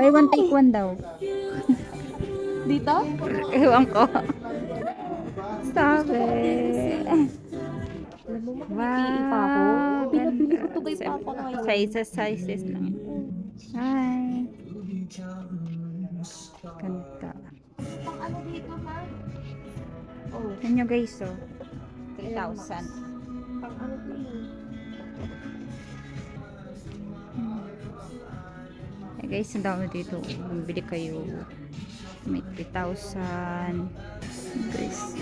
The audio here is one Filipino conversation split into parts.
Buy one, take one daw. Dito? Ewan ko. Alam mo, Wow. pa ako. Pinabili ko to kay Papa ngayon. Sizes, sizes lang. Hi. Ganda. Pang ano dito, ha? Oh, Yan nyo guys, oh. 3,000. pang ano to guys ang dami dito. Bumili kayo. May 3,000 guys.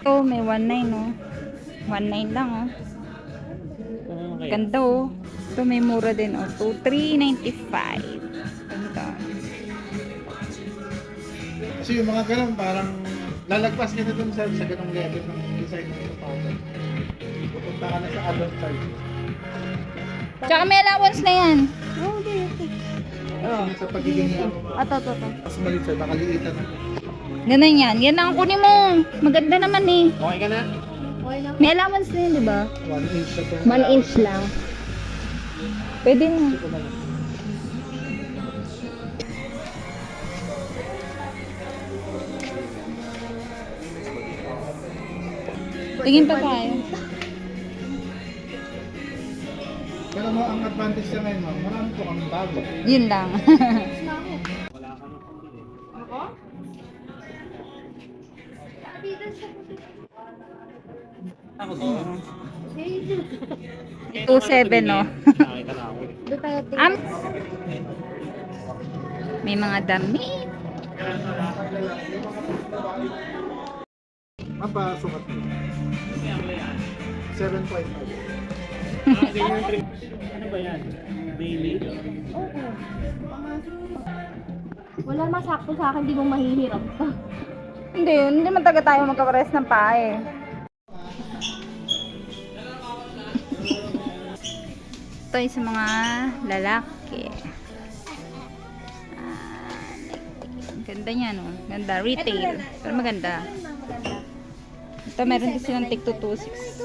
Ito may 1,900 oh. 1,900 lang oh. Ah, Ganda oh. Ito may mura din oh. 2,395 Kasi yung mga ganun, parang lalagpas ka na dun sa, sa ganung level ng design ng sapatos. Pupunta ka na sa adult size. Tsaka may allowance na yan. Oh, okay, okay. Ah, sa pagiging Ato, ato, ato. mas maliit nakaliitan na. Ganun yan. Yan ang kunin mo. Maganda naman eh. Okay ka na? Okay lang. May allowance na yun, di ba? One inch na to. 1 inch lang. Pwede na. Ito na Tingin pa tayo. Pero mo, ang advantage niya ngayon, ma'am, marami po kami bago. Yun lang. Ako? Ako to. Hey, 2.7 no. Nakita na ako. doon tayo tingin. Am may mga dami. Ma'am, pa sukat ko. 7.5. Ano ba yan? Daily? Oo. Wala masakto sa akin, di mo mahihirap ka. Hindi, hindi man taga tayo magkapares ng paa eh. Ito yung sa mga lalaki. Ah, ganda niya no. Ganda. Retail. Pero maganda. Ito meron din silang tig 226.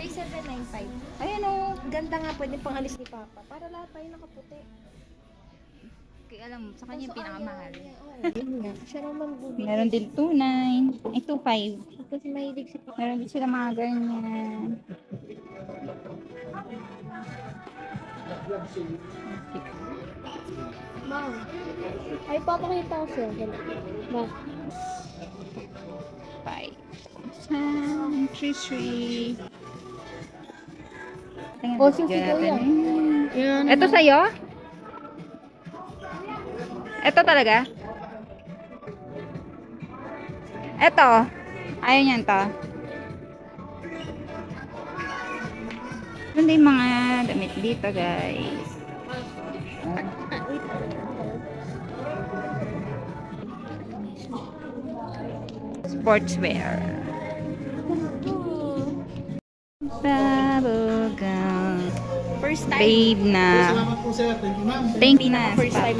Take 795. Ayan o. Ganda nga, pwede pang alis ni Papa. Para lahat tayo nakaputi. Kaya alam mo, sa kanya yung pinakamahal. Siya naman bubili. Meron din 2.9. Ay, 2.5. Kasi mahilig si Papa. Meron din sila mga ganyan. Ma'am. Ay, papakita ko sa'yo. Ma'am. 5. San, 3, 3. Oh, sisigaw yan. Yan. Ito sa'yo? Ito talaga? Ito. Ayaw niyan to. Hindi mga damit dito, guys. Sportswear. Bubblegum. First Babe na. Salamat po sir. Thank you ma'am. Thank you na. First time.